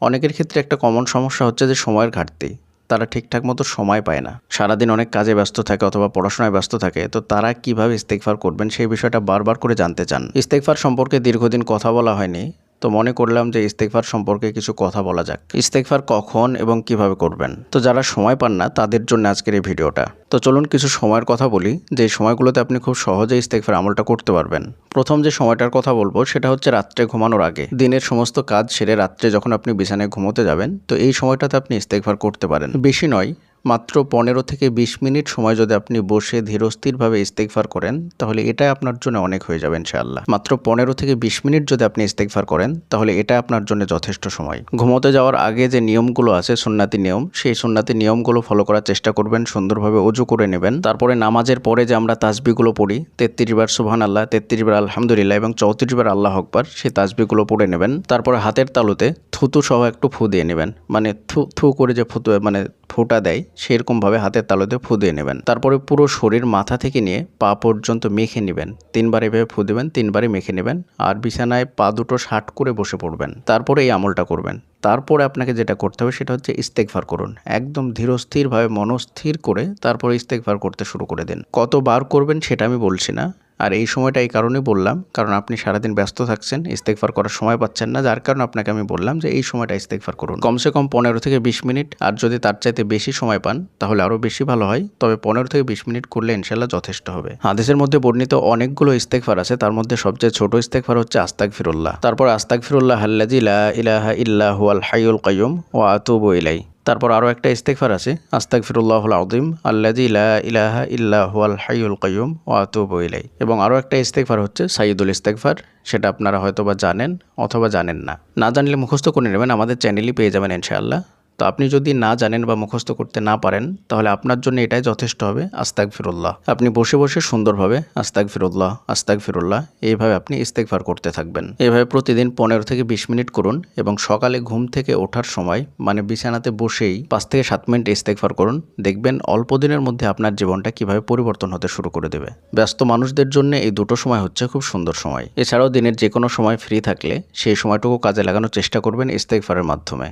অনেকের ক্ষেত্রে একটা কমন সমস্যা হচ্ছে যে সময়ের ঘাটতি। তারা ঠিকঠাক মতো সময় পায় না। সারাদিন অনেক কাজে ব্যস্ত থাকে অথবা পড়াশোনায় ব্যস্ত থাকে। তো তারা কীভাবে ইস্তেকফার করবেন সেই বিষয়টা বারবার করে জানতে চান। ইস্তেকফার সম্পর্কে দীর্ঘদিন কথা বলা হয়নি। তো মনে করলাম যে ইস্তেকফার সম্পর্কে কিছু কথা বলা যাক। ইস্তেকফার কখন এবং কীভাবে করবেন? তো যারা সময় পান না, তাদের জন্য আজকের এই ভিডিওটা। তো চলুন কিছু সময়ের কথা বলি, যে সময়গুলোতে আপনি খুব সহজে ইস্তেকফার আমলটা করতে পারবেন। প্রথম যে সময়টার কথা বলব, সেটা হচ্ছে রাত্রে ঘুমানোর আগে। দিনের সমস্ত কাজ সেরে রাত্রে যখন আপনি বিছানায় ঘুমোতে যাবেন, তো এই সময়টাতে আপনি ইস্তেকফার করতে পারেন। বেশি নয় মাত্র পনেরো থেকে বিশ মিনিট সময় যদি আপনি বসে ধীরস্থিরভাবে ইস্তেকফার করেন, তাহলে এটা আপনার জন্য অনেক হয়ে যাবে ইনশাআল্লাহ। মাত্র পনেরো থেকে বিশ মিনিট যদি আপনি ইস্তেকফার করেন, তাহলে এটা আপনার জন্য যথেষ্ট সময়। ঘুমোতে যাওয়ার আগে যে নিয়মগুলো আছে, সুন্নাতি নিয়ম, সেই সুন্নাতি নিয়মগুলো ফলো করার চেষ্টা করবেন, সুন্দরভাবে অজু করে নেবেন। তারপরে নামাজের পরে যে আমরা তাজবিগুলো পড়ি, তেত্রিশ বার সুবহান আল্লাহ তেত্রিশ বার আলহামদুলিল্লাহ এবং চৌত্রিশ বার আল্লাহ আকবার, সেই তাজবিগুলো পড়ে নেবেন। তারপরে হাতের তালুতে থুতু সহ একটু ফু দিয়ে নেবেন। মানে থু থু করে যে ফুতু মানে ফুটা দেয় সেরকমভাবে হাতের তালুতে ফু দিয়ে নেবেন। তারপরে পুরো শরীর মাথা থেকে নিয়ে পা পর্যন্ত মেখে নেবেন। তিনবার এভাবে ফু দেবেন, তিনবারই মেখে নেবেন আর বিছানায় পা দুটো ষাট করে বসে পড়বেন। তারপরে এই আমলটা করবেন। তারপরে আপনাকে যেটা করতে হবে সেটা হচ্ছে ইস্তেকভার করুন। একদম ধীরস্থিরভাবে মনস্থির করে তারপরে ইস্তেকভার করতে শুরু করে দিন। কতবার করবেন সেটা আমি বলছি না। আর এই সময়টা এই কারণে বললাম, কারণ আপনি সারাদিন ব্যস্ত থাকছেন ইস্তেকফার করার সময় পাচ্ছেন না, যার কারণে আপনাকে আমি বললাম যে এই সময়টা ইস্তেকফার করুন। কমসে কম পনেরো থেকে বিশ মিনিট, আর যদি তার চাইতে বেশি সময় পান, তাহলে আরও বেশি ভালো হয়, তবে পনেরো থেকে বিশ মিনিট করলে ইনশাল্লাহ যথেষ্ট হবে। হাদিসের মধ্যে বর্ণিত অনেকগুলো ইস্তেকফার আছে, তার মধ্যে সবচেয়ে ছোট ইস্তেকফার হচ্ছে আস্তাক ফিরুল্লাহ তারপর আস্তাক ফিরুল্লাহ আল্লাজি লা ইলাহা ইল্লাহু হাইউল কাইয়ুম ও আতুবু ইলাই তারপর আরও একটা ইস্তেকফার আছে আস্তাক ফিরুল্লাহুল আউদ্দিম আল্লাজি ইলাহ ইলাহা ইল্লাহু আল হাইউল কয়ুম ও আতুব ইলাই এবং আরও একটা ইস্তেকফার হচ্ছে সাইদুল ইস্তেকফার সেটা আপনারা হয়তো বা জানেন অথবা জানেন না। না জানলে মুখস্থ করে নেবেন, আমাদের চ্যানেলই পেয়ে যাবেন ইনশাআল্লাহ। তো আপনি যদি না জানেন বা মুখস্থ করতে না পারেন, তাহলে আপনার জন্য এটাই যথেষ্ট হবে আস্তাক ফিরুল্লাহ আপনি বসে বসে সুন্দরভাবে আস্তাক ফিরুল্লাহ আস্তাক ফিরুল্লাহ এইভাবে আপনি ইস্তেকফার করতে থাকবেন। এভাবে প্রতিদিন পনেরো থেকে বিশ মিনিট করুন এবং সকালে ঘুম থেকে ওঠার সময় মানে বিছানাতে বসেই পাঁচ থেকে সাত মিনিট ইস্তেকফার করুন। দেখবেন অল্প দিনের মধ্যে আপনার জীবনটা কীভাবে পরিবর্তন হতে শুরু করে দেবে। ব্যস্ত মানুষদের জন্য এই দুটো সময় হচ্ছে খুব সুন্দর সময়। এছাড়াও দিনের যে কোনো সময় ফ্রি থাকলে সেই সময়টুকু কাজে লাগানোর চেষ্টা করবেন ইস্তেকফারের মাধ্যমে।